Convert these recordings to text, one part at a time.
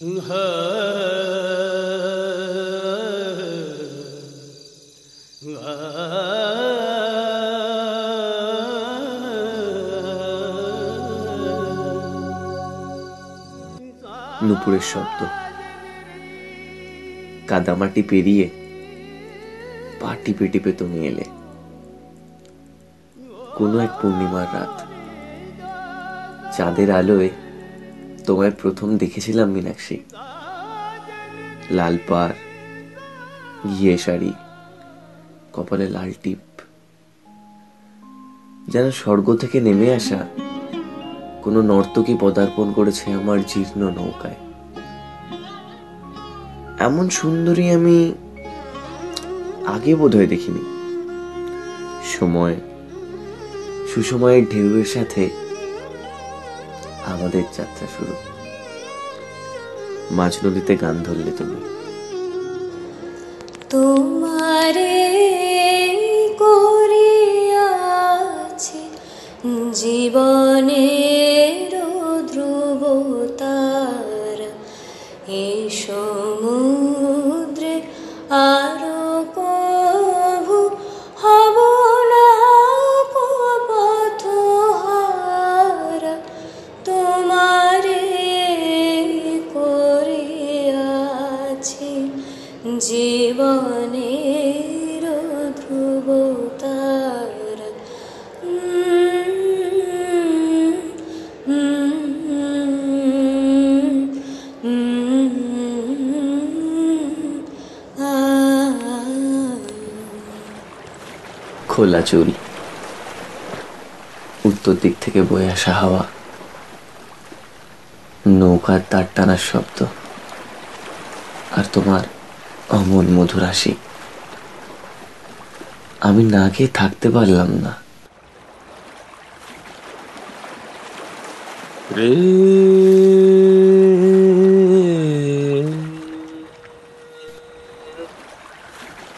নুপুরের শব্দ। কাদামাটি পেরিয়ে পা টিপে টিপে তুমি এলে। কোনো এক পূর্ণিমার রাত, চাঁদের আলোয় তোমায় প্রথম দেখেছিলাম মীনাক্ষী। লাল পার ঘিয়ে শাড়ি, কপালে লাল টিপ। যেন স্বর্গ থেকে নেমে আসা কোনো নর্তকী পদার্পণ করেছে আমার জীর্ণ নৌকায়। এমন সুন্দরী আমি আগে বোধহয় দেখিনি। সময়, সুসময়ের ঢেউয়ের সাথে আমাদের যাত্রা শুরু। মাঝ নদীতে গান ধরলে তুমি। তোমারে করিয়াছি জীবনের জীবনের ধ্রুবতার খোলা চুল। উত্তর দিক থেকে বয়ে আসা হাওয়া। নৌকার তার টানার শব্দ। আর তোমার অমন মধুর হাসি। আমি না গিয়ে থাকতে পারলাম না। রে।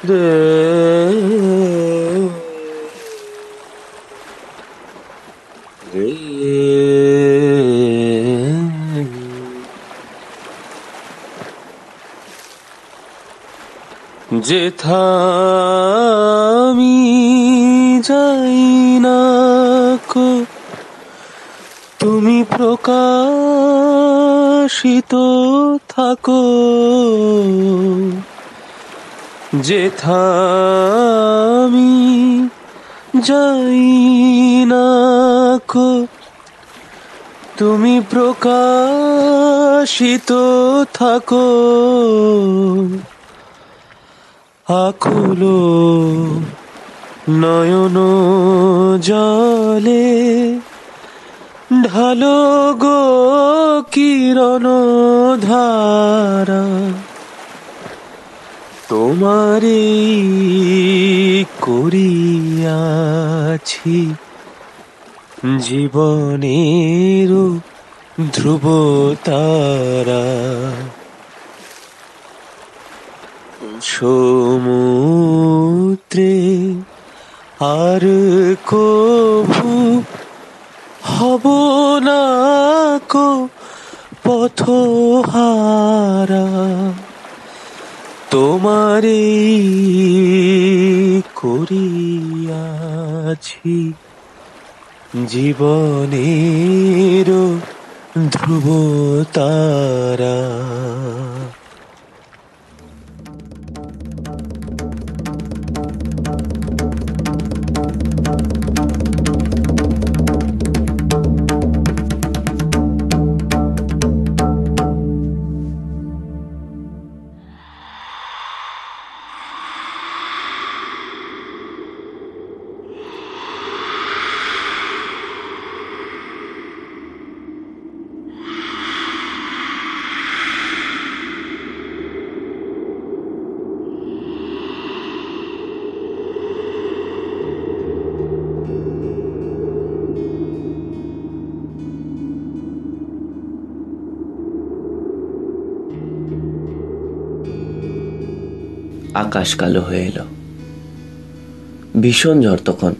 রে। যেথা আমি যাই না তুমি প্রকাশিত থাকো। যেথা আমি যাই না তুমি প্রকাশিত থাকো। আকুলো নয়ন জলে ঢালো গো কিরণ ধারা। তোমারে করিয়াছি জীবনের ধ্রুব তারা সমুদ্রে আর কভু হব না কো পথহারা। তোমারে করিয়াছি জীবনের ধ্রুব তারা আকাশ কালো হয়ে এলো। ভীষণ ঝড় তখন।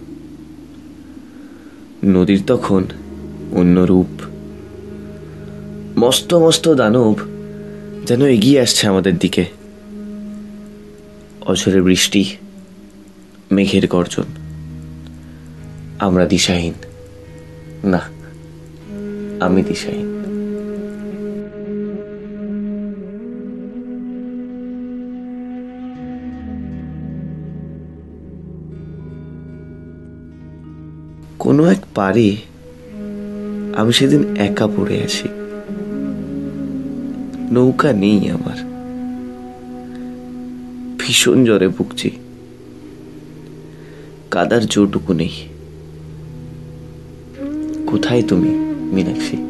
নদীর তখন অন্য রূপ। মস্ত মস্ত দানব যেন এগিয়ে আসছে আমাদের দিকে। অঝরে বৃষ্টি, মেঘের গর্জন। আমরা দিশাহীন। না, আমি দিশাহীন। কোনো এক পারে আমি সেদিন একা পড়ে আছি। নৌকা নেই আমার। ভীষণ জ্বরে ভুগছি। কাদার জোটুকু নেই। কোথায় তুমি, মীনাক্ষী?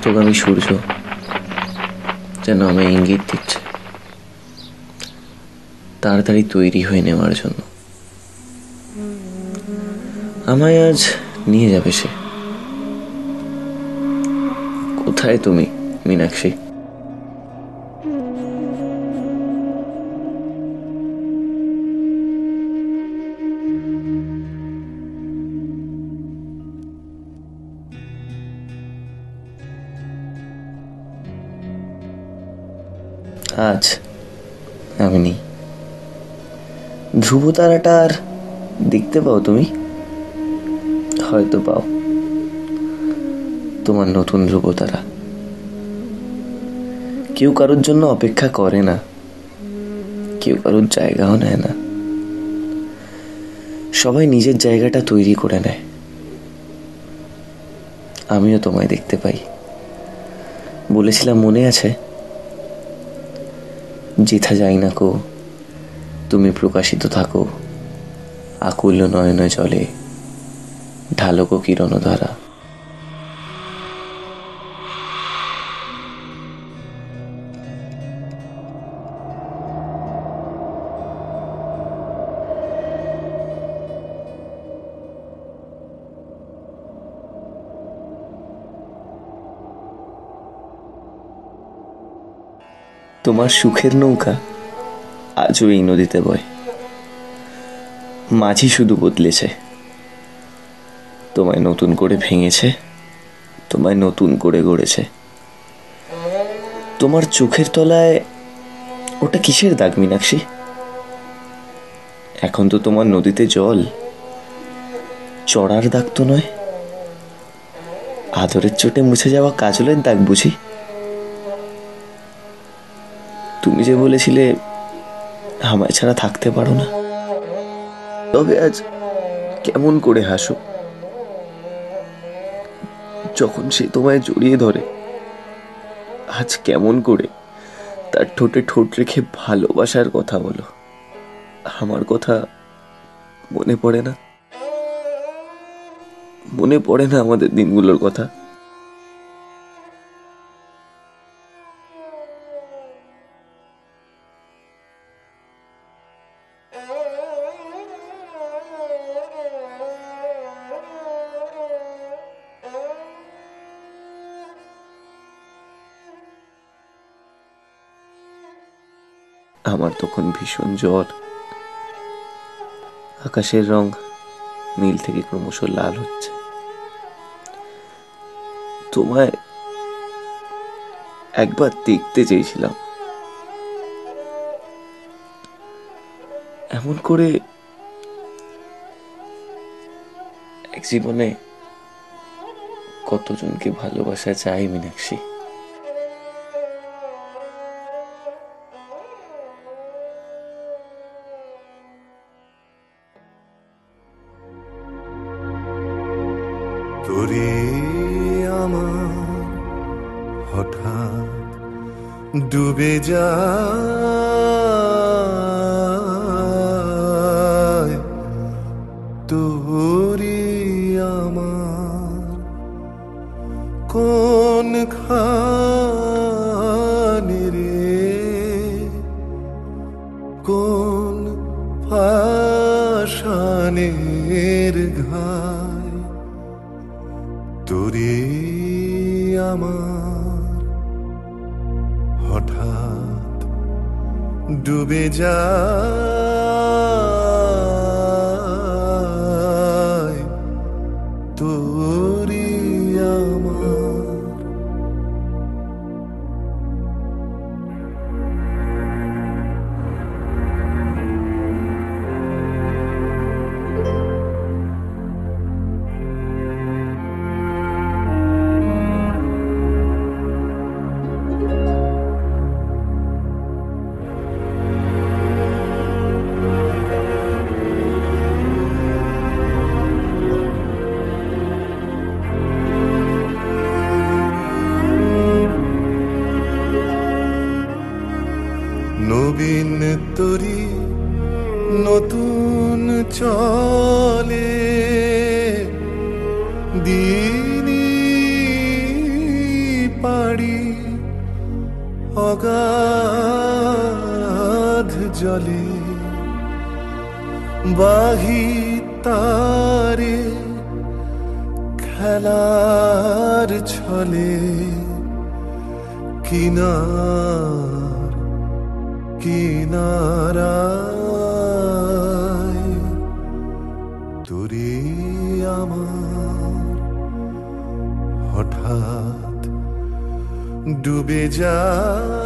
অস্তগামী সূর্য যেন আমি ইঙ্গিত দিচ্ছে। তাড়াতাড়ি তৈরি হয়ে নেওয়ার জন্য। আমায় আজ নিয়ে যাবে সে। কোথায় তুমি, মীনাক্ষী? আজ আমি নেই ধ্রুব তারাটা আর দেখতে পাও তুমি? হয়তো পাও। তোমার নতুন ধ্রুব তারা। কেউ কারোর জন্য অপেক্ষা করে না। কেউ কারোর জায়গাও নেয় না। সবাই নিজের জায়গাটা তৈরি করে নেয়। আমিও তোমায় দেখতে পাই। বলেছিলাম মনে আছে? যেথা যাই না কো তুমি প্রকাশিত থাকো আকুল্য নয়নে জলে ঢালকো কিরণ তোমার সুখের নৌকা আজও এই নদীতে বয়। মাঝি শুধু বদলেছে। তোমায় নতুন করে ভেঙেছে, তোমায় নতুন করে গড়েছে। তোমার চোখের তলায় ওটা কিসের দাগ মীনাক্ষী? এখন তো তোমার নদীতে জল, চড়ার দাগ তো নয়। আদরের চোটে মুছে যাওয়া কাজলের দাগ বুঝি? তুমি যে বলেছিলে, আমায় ছাড়া থাকতে পারো না। তবে আজ কেমন করে হাসো? যখন সে তোমায় জড়িয়ে ধরে, আজ কেমন করে তার ঠোঁটে ঠোঁট রেখে ভালোবাসার কথা বলো। আমার কথা মনে পড়ে না। মনে পড়ে না আমাদের দিনগুলোর কথা। আমার তখন ভীষণ জ্বর। আকাশের রং নীল থেকে ক্রমশ লাল হচ্ছে। তোমায় একবার দেখতে চেয়েছিলাম। এমন করে এক জীবনে কতজনকে ভালোবাসা চাই, মীনাক্ষী? তোরে আমার হঠাৎ ডুবে যায়। তোরে আমার কোন খানে রে? কোন পাশানের ঘায় তোরে আমার হঠাৎ ডুবে যায়। তোরি আমার পাড়ি অগাধ জলে। বাহি তারে খেলার ছলে কিনার কিনারায় ডুবে যায়